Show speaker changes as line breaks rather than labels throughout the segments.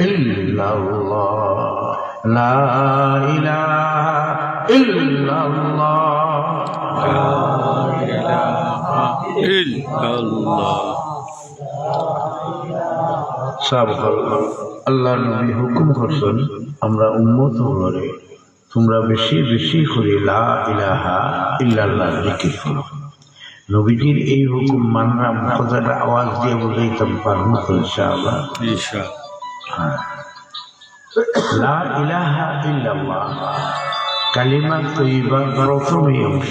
ইল্লাল্লাহ, লা ইলাহা ইল্লাল্লাহ। সাবধান আল্লাহ নবী হুকুম করছেন, আমরা উম্মত হলে তোমরা বেশি বেশি করে লা ইলাহা ইল্লাল্লাহ জিকির করো। নবীজির এই হুকুম মানলাম, কথাটা আওয়াজ দিয়ে পারব তো ইনশাআল্লাহ।
ইনশাআল্লাহ।
লা ইলাহা ইল্লাল্লাহ। কালিমা তৈবা অংশ।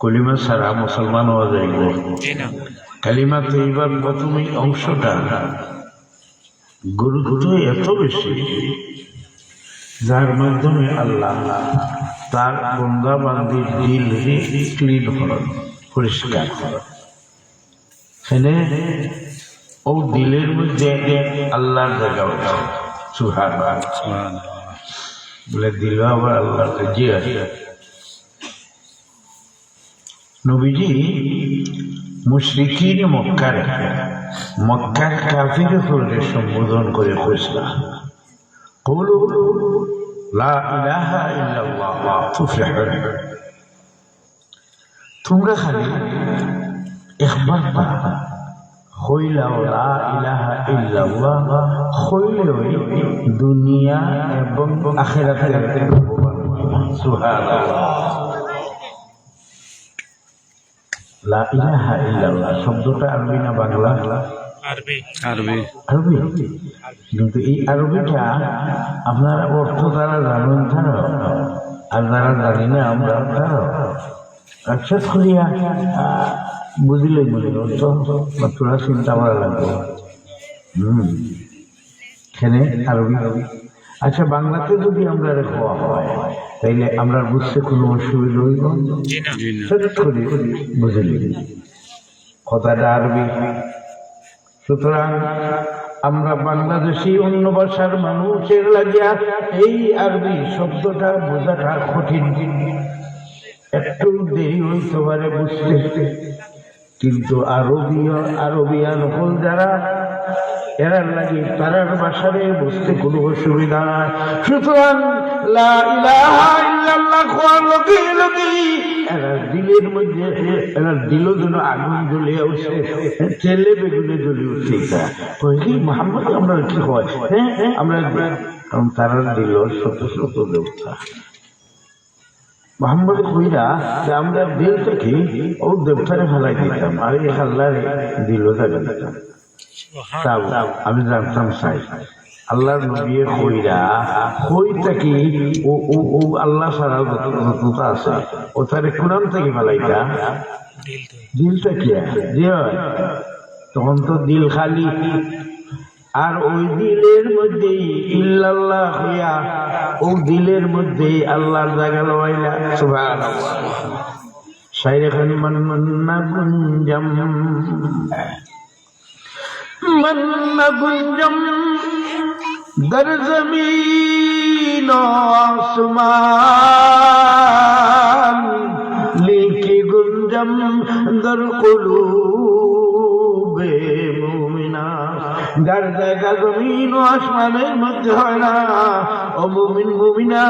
কলিমা ছাড়া মুসলমান হওয়া যায় না। কালিমা তৈবার প্রথমে অংশটা গুরুত্ব এত বেশি যার মাধ্যমে আল্লাহ তার বন্ধা বান্দির দিল ক্লিন করেন পরিষ্কার করেন। এখানে ও দিলের মধ্যে আল্লাহর জায়গা ওঠে সুহার দিল আবার আল্লাহর জি নবীজি মুশরিকিন মক্কার মক্কার কাফির হলে সম্বোধন করে কইছিল কৌলু, লা ইলাহা ইল্লাল্লাহ তুফলিহুন তোমরা খালি একবার পা হইলাও লা ইলাহা ইল্লাল্লাহ হইলেই দুনিয়া এবং আখিরাতে সুবহানাল্লাহ। লা ইলাহা ইল্লাল্লাহ শব্দটা আরবি না বাংলা?
আরবি।
আরবি। কিন্তু এই আরবিটা আপনারা অর্থ দ্বারা জানেন তারা আর যারা জানি না আমরা তারা আচ্ছা করিয়া বুঝলে বুঝলে বা তোরা চিন্তা করা লাগবে হুম। এখানে আরবি। আচ্ছা বাংলাতে যদি আমরা রেখা হয় তাইলে আমরা বুঝতে কোনো অসুবিধা হইব? করে বুঝলি। কথাটা আরবি। সুতরাং আমরা বাংলাদেশি অন্য ভাষার মানুষের লাগিয়া এই আরবি শব্দটা বোঝাটা কঠিন। একটু দেরি হইতে পারে বুঝতে। কিন্তু আরবীয়, আরবিয়ান হল যারা, এরা লাগে তারার বাসারে বসতে কোনো অসুবিধা সুতরাং দিলের মধ্যে আগুন জ্বলে আমরা কি হয় হ্যাঁ আমরা কারণ তারা দিল শত শত দেবতা। মোহাম্মদ কইরা যে আমরা দিল থেকে ও দেবতারে ফেলাই দিতাম আর এই আল্লাহরে দিল থাকে দিতাম আমি জানতাম চাই আল্লাহর নবী কইরা কই থাকি ও ও ও আল্লাহ যত যতটা আছে ও তারে কোরআন থেকে ফেলাইতা। দিলটা কি হয় তখন তো দিল খালি। আর ওই দিলের মধ্যে ইল্লাল্লাহ হইয়া ও দিলের মধ্যে আল্লাহর জায়গা লওয়াইলা, সুবহানাল্লাহ। শাইরে খান মন মন্না গুঞ্জম। মন্না গুঞ্জম। দর জমিন আসমান, লিখি গুঞ্জম, দর কুলু যার জায়গা জমিন ও আসমানের মধ্যে হয় না। ও মুমিন, মুমিনা,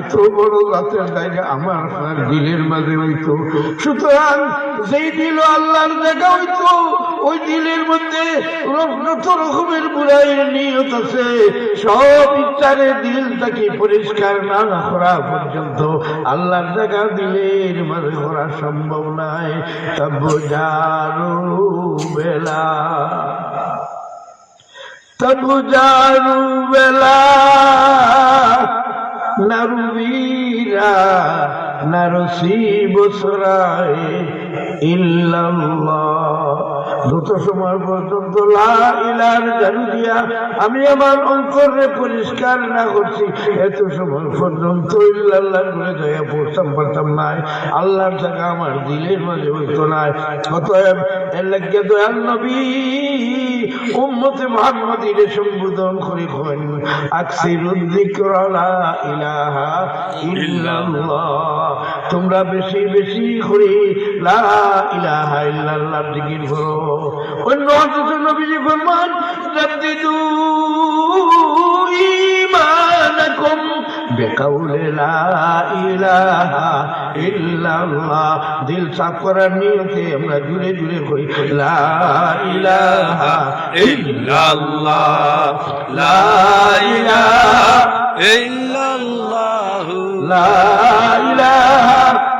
এত বড় গাছের জায়গা আমার আপনার দিলের মাঝে হইতো। সুতরাং যেই দিল আল্লাহর জায়গা হইতো, ওই দিলের মধ্যে যত রকমের বুড়াইয়ের নিয়ত আছে। সব ইচ্ছারে দিল তাকে পরিষ্কার না করা পর্যন্ত আল্লাহর জায়গা দিলের মাঝে করা সম্ভব নাই। তা বোঝারো বেলা। তব জারু বেলা নারুবীরা নারসি বসরায় ইল্লাল্লাহ যত সময় পর্যন্ত লা ইলার জারু দিয়া আমি আমার অন্তরে পরিষ্কার না করছি। এত সময় পর্যন্ত ইল্লাল্লাহ করে দয়া পড়তাম পারতাম নাই। আল্লাহর জায়গা আমার দিলের মাঝে হইতো নাই। অতএব এর লাগে দয়াল নবী উম্মতে মুহাম্মাদির সম্বোধন করে করেন আকসিরুল যিকর ইলাহা ইল্লাল্লাহ। তোমরা বেশি বেশি করে লা ইলাহা ইল্লাল্লাহ জিকির করো। অন্য অথচ নবীজি ফরমান জাদ্দিদু ঈমানাকুম বেকাউলে লা ইলাহা ইল্লাল্লাহ। দিল সাফ করার নিয়তে আমরা জুড়ে জুড়ে করি লা ইলাহা ইল্লাল্লাহ। লা ইলাহা
ইল্লাল্লাহ।
লা ইলাহা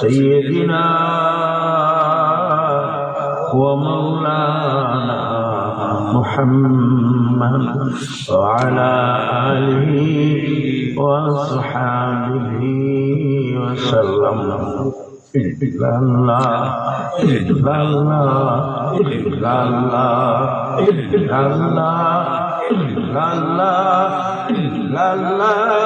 سيدنا ومولانا محمد وعلى آله وصحابه وسلم. إلا إلا الله إلا الله إلا الله إلا الله إلا الله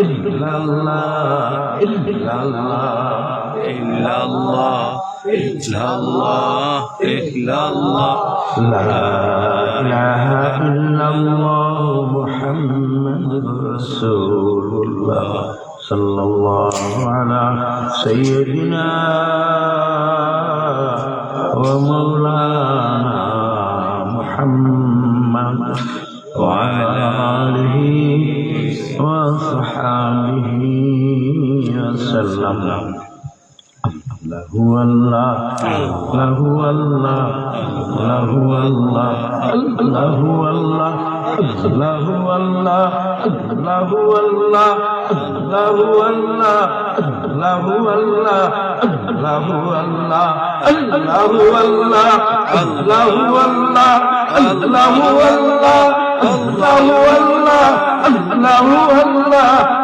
إلا الله إلا الله إلا الله إلا الله إلا الله لا إله إلا الله محمد رسول الله صلى الله على سيدنا ومولانا وسلم لهو الله لهو الله لهو الله لهو الله لهو الله لهو الله لهو الله لهو الله لهو الله لهو الله لهو الله لهو الله لهو الله لهو الله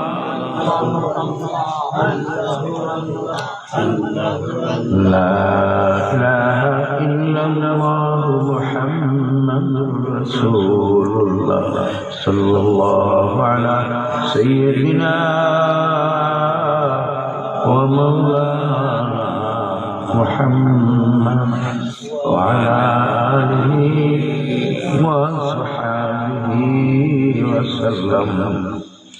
لا إله إلا الله محمد رسول الله صلى الله على سيدنا ومولانا محمد وعلى آله وصحابه وسلم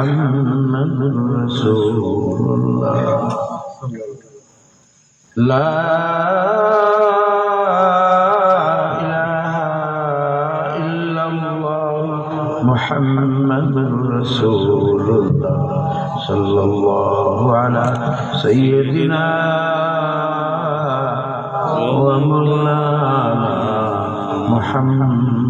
محمد رسول الله. لا إله إلا الله. محمد رسول الله. صلى الله على سيدنا ومولانا محمد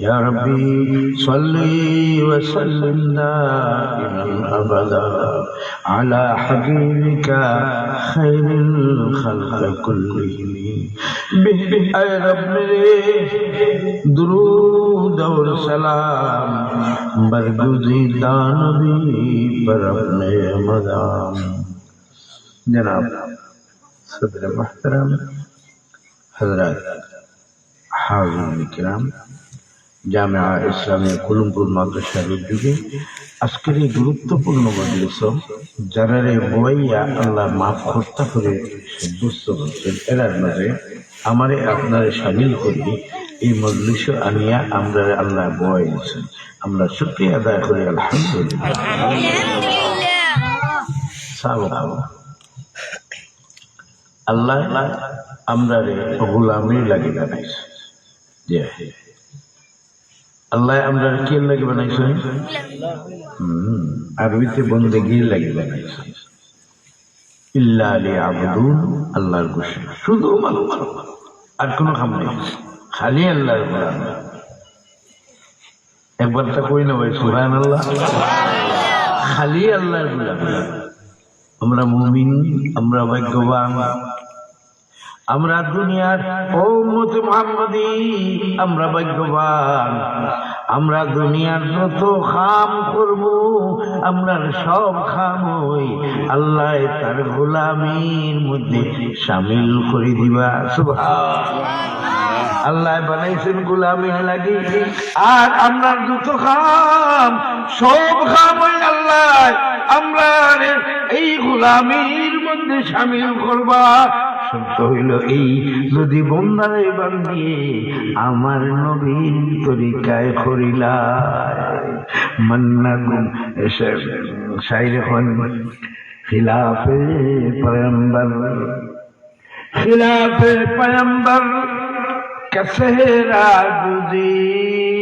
يا ربي صل وسلم دائما أبدا على حبيبك خير الخلق كلهم. به به يا رب درود اور سلام برگزی دانبی پر اپنے مدام. جناب صدر محترم حضرات حاضر کرام জামিয়া ইসলামিয়া কুলুমপুর মাদ্রাসার উদ্যোগে আজকের এই গুরুত্বপূর্ণ মজলিস যারা রে বইয়া আল্লাহ মাফ কর্তা করে সাব্যস্ত করছেন। এরার মাঝে আমারে আপনারে সামিল করি, এই মজলিস আনিয়া আমরা আল্লাহ বয় দিয়েছেন আমরা শুক্রিয়া আদায় করি, আলহামদুলিল্লাহ। আল্লাহ আমরা রে গোলামি লাগি বানাইছে। জি আল্লাহ আমরা কি লাগে বানাইছে হুম, আরবিতে বন্দেগি লাগে বানাইছে ইল্লা আলী আবদুন আল্লাহর ঘোষণা। শুধু আর কোনো খাম নেই। খালি আল্লাহর গোলাম একবার তা কই না ভাই সুহান আল্লাহ খালি আল্লাহর গোলাম। আমরা মুমিন আমরা ভাগ্যবান। আমরা দুনিয়ার ও মতে মোহাম্মদী, আমরা ভাগ্যবান। আমরা দুনিয়ার যত খাম করব, আমরা সব খাম আল্লাহ তার গোলামির মধ্যে সামিল করে দিবা। আল্লাহ বানাইছেন গোলামির লাগি আর আমরা যত খাম, সব খাম আল্লাহ। আমরা এই গোলামির মধ্যে সামিল করবা। শর্ত হইল, এই যদি বন্দারে বান্দিয়ে আমার নবীন তরিকায় খরিলা মান্না গুম এসে সাইরে হন, খিলাফে পয়ম্বর খিলাফে পয়ম্বর কসেরা গুজির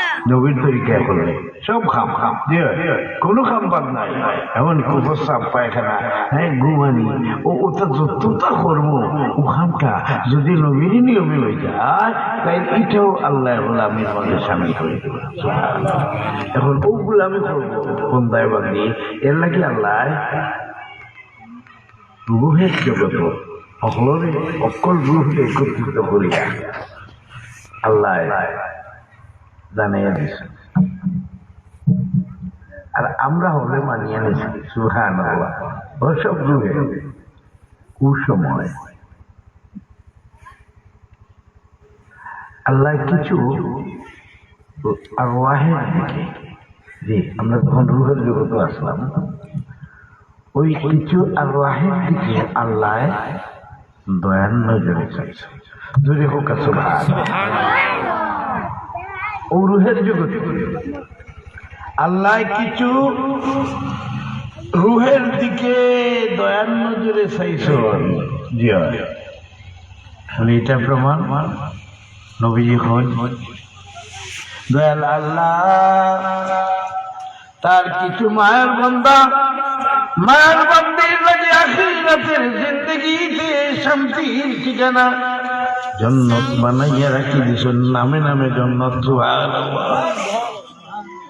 নবীর তরিকা করলে সব খাম। খাম কোনো খাম বাদ নাই। এমন প্রস্তাব পায়খানা হ্যাঁ ঘুমানি, ও ওটা যতটা করব, ও খামটা যদি নবীর নিয়মে হয়ে যায় তাই এটাও আল্লাহ গোলামের মধ্যে সামিল করে এখন ও গোলামি করব বন্দায় বান্দি এর লাগে আল্লাহ রুহের জগত সকলরে অকল রুহকে একত্রিত করিয়া আল্লাহ জানাইয়া দিছে। আর আমরা হলে মানিয়ে নিছি সুহান ওসব রুহে কুসময়। আল্লাহ কিছু আর ওয়াহের জি, আমরা যখন রুহের জগতে আসলাম, ওই কিছু আর ওয়াহের দিকে আল্লাহ দয়ার নজরে চাইছে। যদি হোক সুভাষ রুহের জগতে। আল্লাহ কিছু রুহের দিকে দয়ার নজরে চাইছন। জি। তাহলে এটা প্রমাণ। নবীজি হন। দয়াল আল্লাহ, তার কিছু মায়ের বন্দা, মায়ের বন্দির লাগে আখিরাতের জিন্দগিতে শান্তির ঠিকানা জন্নত বানাইয়া রাখি দিছেন, নামে নামে জন্নত।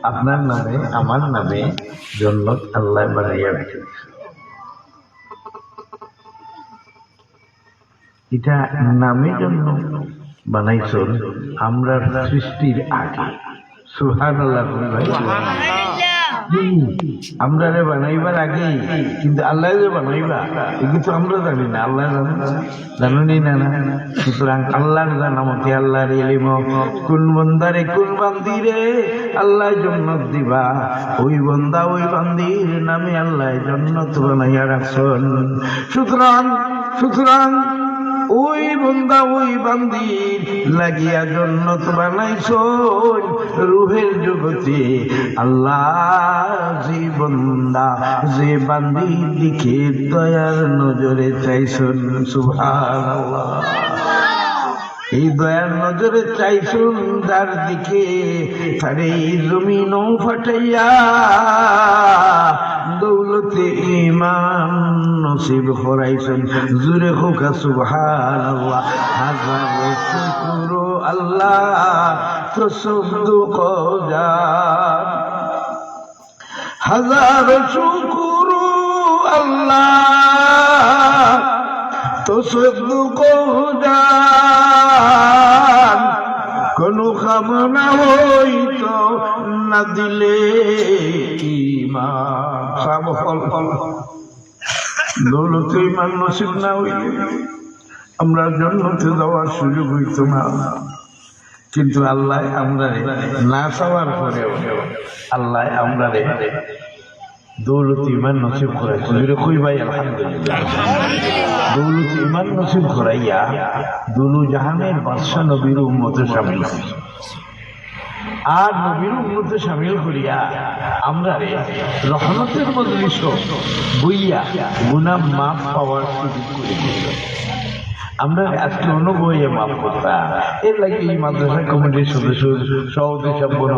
আপনার নামে, আমার নামে জন্নত আল্লাহ বানাইয়া রাখি এটা নামে জন্য বানাইছেন আমরা সৃষ্টির আগে। সুহান আল্লাহ আমরা রে বানাইবার আগে, কিন্তু আল্লাহ যে বানাইবা, এ কিন্তু আমরা জানি না, আল্লাহ জানে না। জানি না না। সুতরাং আল্লাহর জানা মতে আল্লাহর এলিম। কোন বন্দারে কোন বান্দিরে আল্লাহ জন্নত দিবা? ওই বন্দা ওই বান্দির নামে আল্লাহ জন্নত বানাইয়া রাখছেন। সুতরাং সুতরাং ওই বন্দা, ওই বান্দির লাগিয়া জন্নত বানাইছ রুহের জগতে আল্লাহ, যে বন্দা, যে বান্দির দিকে দয়ার নজরে চাইছন, সুবহানাল্লাহ। এই দয়ার নজরে চাইছুন যার দিকে তারে এই জমিনও ফাটাইয়া নসিব করাইছেন জুরে হোকা সুবহানাল্লাহ। হাজার শুকুর আল্লাহ তো শব্দ কজার হাজার শুকুর আল্লাহ তো শুধু কহুদান কোন কামনা হইত না দিলে ইমান সব ফল ফল দৌলত ইমান নসিব না হইলে আমরা জন্মতে যাওয়ার সুযোগ হইত না। কিন্তু আল্লাহ আমরা না চাওয়ার পরেও আল্লাহ আমরা দৌলত ইমান নসিব করাইছে জুড়ে কই ভাই, আলহামদুলিল্লাহ। দৌলত ইমান নসিব করাইয়া দুলু জাহানের বাদশাহ নবীর উম্মতে সামিল হইছে আর নবীর মধ্যে সামিল করিয়া আমরা রহমতের মজলিস বইয়া গুনাম মাফ পাওয়ার সুযোগ করে আমরা আজকে অনুভবে মাফ করতাম এর লাগে এই মাদ্রাসা কমিটির সদস্য সভাপতি সম্পন্ন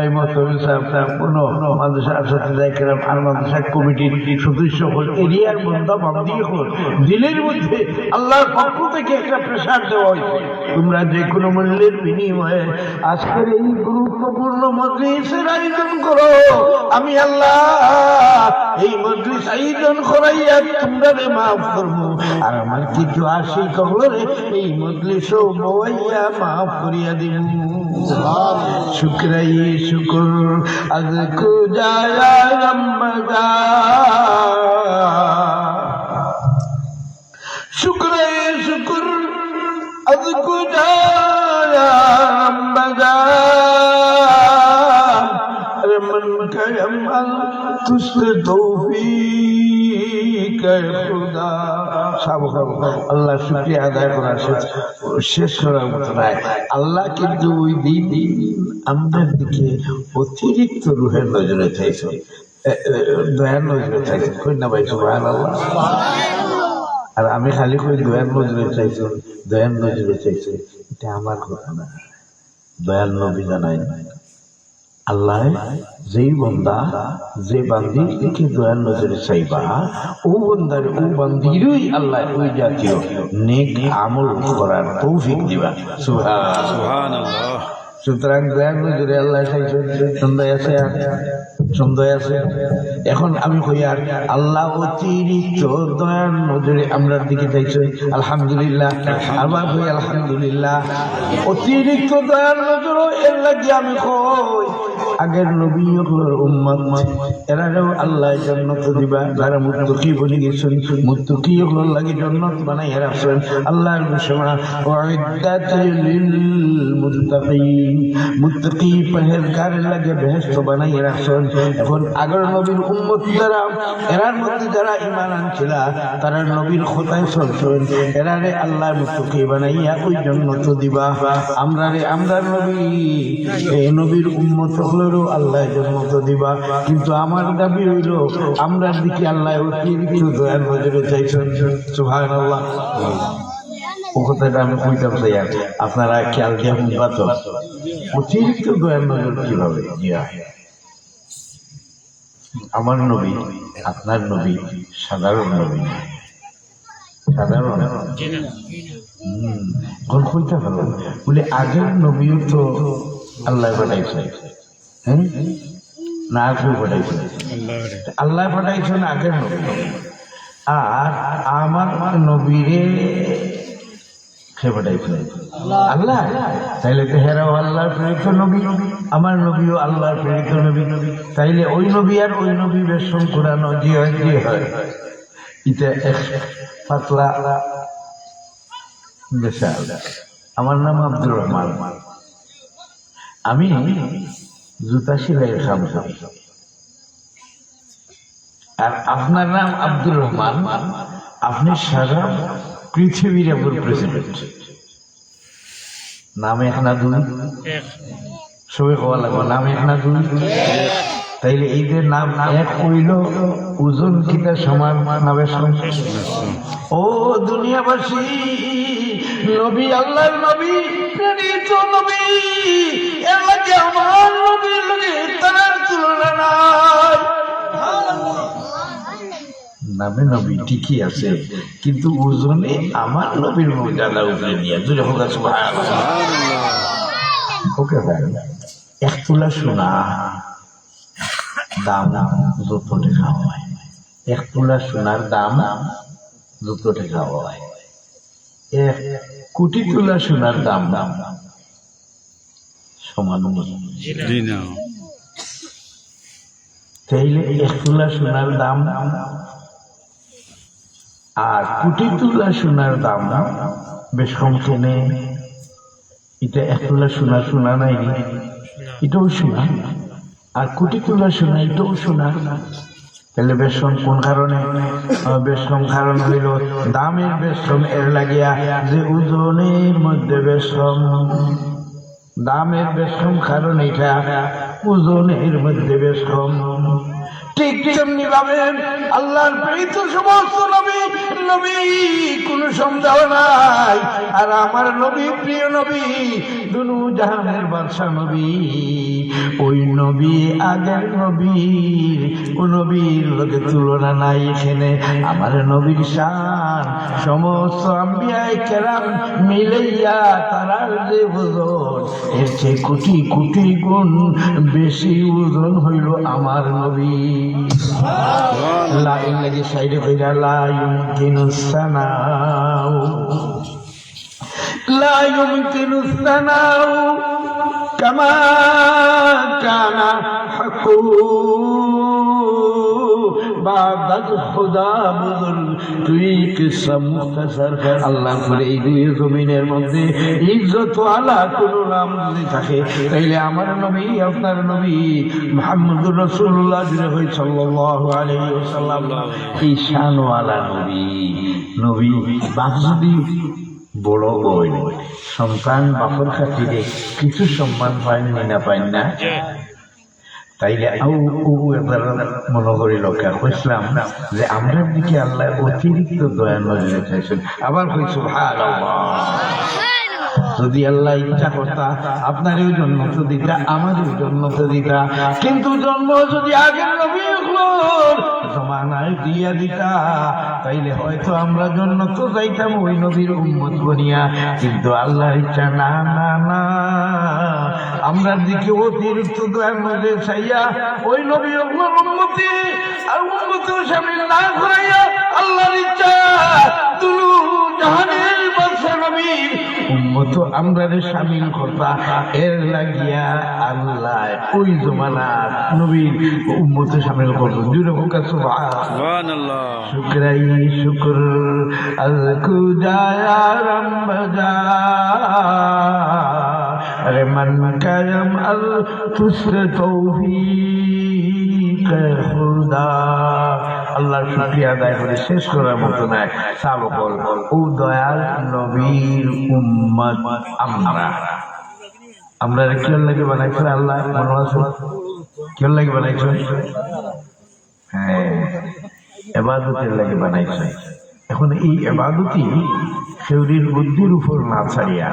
এই মতবিল সাহেব সম্পূর্ণ মাদ্রাসা সাথে যাইছিলাম আর মাদ্রাসা কমিটির সদস্য হল এরিয়ার বন্ধা বান্দি হল। দিলের মধ্যে আল্লাহর পক্ষ থেকে একটা প্রেশার দেওয়া হয়েছে। তোমরা যে কোনো মূল্যের বিনিময়ে আজকের এই গুরুত্বপূর্ণ মজলিসের আয়োজন করো। আমি আল্লাহ এই মজলিস আয়োজন করাইয়া তোমরা মাফ করব। আর আমার কিছু আসি কবরে এই মজলিস বইয়া মাফ করিয়া দিব শুক্রাই শুকুর আজ কুজায়া রম্মদা শুক্রাই শুকুর আজ কুজায়া রম্মদা من كيمل تسر توفيق خدا আল্লাহ শুক্রিয়া আদায় করার শেষ- করার মতো নাই। আল্লাহ কিন্তু ওই দিন আমাদের দিকে অতিরিক্ত রুহের নজরে চাইছে। দয়ার নজরে চাইছে। কই না ভাই সুবহান আল্লাহ আর আমি খালি কই দয়ার নজরে চাইছি, দয়ার নজরে চাইছে। এটা আমার কথা না দয়াল নবী জানাই আল্লাহ যেই বন্দা, যে বান্দির দিকে দয়ার নজরে চাইবা, ও বন্দার, ও বান্দিরই আল্লাহ ওই জাতীয় নেক আমল করার তৌফিক দিবা।
সুবহানাল্লাহ
সুতরাং দয়ার নজরে আল্লাহ চাইছে সন্ধ্যায় আছে আর সন্ধ্যায় আছে এখন আমি কই আর, আল্লাহ অতিরিক্ত দয়ার নজরে আমরা দিকে চাইছে আলহামদুলিল্লাহ, আবার কই আলহামদুলিল্লাহ। অতিরিক্ত দয়ার নজর এর লাগি আমি কই? আগের নবী হলোর উম্মত এরাও আল্লাহ জান্নাত দিবা। যারা মুত্তাকি বনে গেছেন, মুত্তাকি হলোর লাগি জান্নাত বানাইয়া রাখছেন। আল্লাহর ঘোষণা উইদ্দাত লিল মুত্তাকিন। মুত্তাকি পরহেজগারের লাগে বেহেশত বানাইয়া রাখছেন এখন নবীর উম্মত যারা এরার মধ্যে যারা আনছিল, তারা নবীর খোতায় চলছেন এরারে আল্লাহ মুত্তাকি বানাইয়া ওই জান্নাত দিবা। আমরা রে, আমরা নবী এই নবীর উম্মত হলেরও আল্লাহ জান্নাত দিবা। কিন্তু আমার দাবি হইল আমরা দিকে আল্লাহ অতিরিক্ত দয়ার নজরে চাইছেন। সুবহানাল্লাহ। আমি আপনারা খেয়াল দিয়ে তো অতিরিক্ত কীভাবে আমার নবী, আপনার নবী, সাধারণ বলে আগের নবীও তো আল্লাহ পাঠাইছে। হ্যাঁ না, আগেও পাঠাইছে। আল্লাহ পাঠাইছেন আগের নবী। আর আমার নবীরে সে পাঠাইছে আল্লাহ, তাইলে তো হেরাও আল্লাহর প্রেরিত নবী, আমার নবীও আল্লাহর প্রেরিত নবী। তাইলে ওই নবী আর ওই নবী বেশ কোরআন হয় এটা পাতলা বিশাল আমার নাম আব্দুর রহমান। আমি জুতা সেলাইয়ের কাম আর আপনার নাম আব্দুর রহমান। আপনি সারা পৃথিবীর একজন প্রেসিডেন্ট নাম দুই সবাই কওয়া লাগবে, নাম দুই তাইলে এই যে নাম এক হইল ওজন কিতা সমান নামের ও দুনিয়াবাসী, নবী আল্লাহর নবী, প্রেরিত নবী, এর লাগে আমার নবীর লাগে তার তুলনা নামে নবী ঠিকই আছে। কিন্তু ওজনে আমার নবীর মর্যাদা উপরে নিয়ে দুটো হোক ওকে ভাই এক তোলা সোনা দাম যত টাকা হয়। এক তোলা সোনার দাম যত টাকা হয়। এক কোটি তোলা সোনার দাম দাম সমান তাইলে এক তোলা সোনার দাম আর কোটি তোলা সোনার দাম বেশ কম কেনে এটা এক তোলা সোনা সোনা নাই এটাও সোনা। আর কোটি তোলা সোনা এটাও সোনা। তাহলে বেশ কম কোন কারণে? আহ, বেশ কম কারণ হইল দামের বেশ কম। এর লাগিয়া যে ওজনের মধ্যে বেশ কম। দামের বেশ কম, কারণ এটা ওজনের মধ্যে বেশ কম। ঠিক তেমনি ভাবে আল্লাহর প্রেরিত সমস্ত নবী নবী কোনো সন্দেহ নাই। আর আমার নবী, প্রিয় নবী, দুনু জাহানের বাদশা নবী। ওই নবী আগের নবীর ও নবীর লোকে তুলনা নাই এখানে। আমার নবীর শান, সমস্ত আম্বিয়ায় কেরাম মিলাইয়া তারার যে চেয়ে কোটি কোটি গুণ বেশি ওজন হইল আমার নবী লাইন লাগে সাইডে কইরা লা ইউমকিনু সানাউ লা কামা কানা হাকু বাদাত খুদা বুজুর তুই কিসা মুখতাসার। আল্লাহ করে এই দুই জমিনের মধ্যে ইজ্জত আলা কোন নাম যদি থাকে, তাইলে আমার নবী, আপনার নবী মোহাম্মদুর রসুল্লাহ হই সাল্লাল্লাহু আলাইহি ওয়াসাল্লাম, এই শানওয়ালা নবী। নবী বাপ যদি বড় হয় সন্তান বাপর খাতিরে কিছু সম্মান পায় না পায় না? তাইলে মনে করি লোকে। বুঝলাম যে আমরা দিকে আল্লাহ অতিরিক্ত দয়া নজরে চাইছেন। আবার কইছো যদি আল্লাহ ইচ্ছা করতা, আপনারও জন্ম তো দিতা আমাদের জন্ম তো দিতা। কিন্তু জন্ম যদি আগের নবী জমানায় দিয়া দিতা, তাইলে হয়তো আমরা জন্য তো যাইতাম ওই নবীর উম্মত বনিয়া। কিন্তু আল্লাহ ইচ্ছা, না না না। আমরা দিকে অতিরিক্ত মধ্যে চাইয়া ওই নবী উন্মতি আর উন্মতিও সামিল না ঘুরাইয়া আল্লাহর ইচ্ছা। আমরা সামিল করতা এর লাগিয়া আল্লাহ ওই জমানার নবীর উম্মত করতো দুই রকম কাজ
সুবহানাল্লাহ।
শুক্রাই শুক্র আল খুদায়া রম বজা আরে মন করম আল তুসর তৌফিক খুদা। আল্লাহর শুকরিয়া আদায় করে। শেষ করার মতো নয় সাবকল ও দয়াল নবীর উম্মত আমরা। আমরা কেউ লাগে বানাইছেন আল্লাহ? মনে আছে? কেউ লাগে বানাইছেন? হ্যাঁ। এবাদতের লাগে বানাইছে এখন এই এবাদতি সেউরির বুদ্ধির উপর না ছাড়িয়া,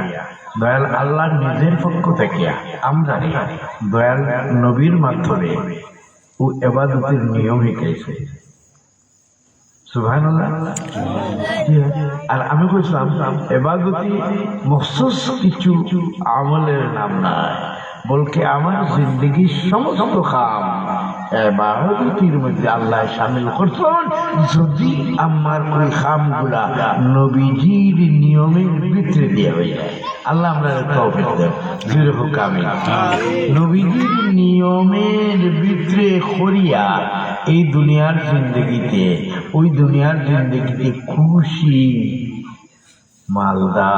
দয়াল আল্লাহ নিজের পক্ষ থেকে আমরা দয়াল নবীর মাধ্যমে ও এবাদতের নিয়ম শিখাইছে আর আমি কইছিলাম এবাদতি মখসুস কিছু আমলের নাম নাই, বলকে আমার জিন্দগির সমস্ত কাম এবাদতির মধ্যে আল্লাহ সামিল করছেন। যদি আমার ওই কামগুলা নবীজির নিয়মের ভিতরে দিয়ে হয়ে যায়। আল্লাহ আমরা নবীজির নিয়মের ভিতরে করিয়া এই দুনিয়ার জিন্দগিতে ওই দুনিয়ার জিন্দগিতে খুশি মালদা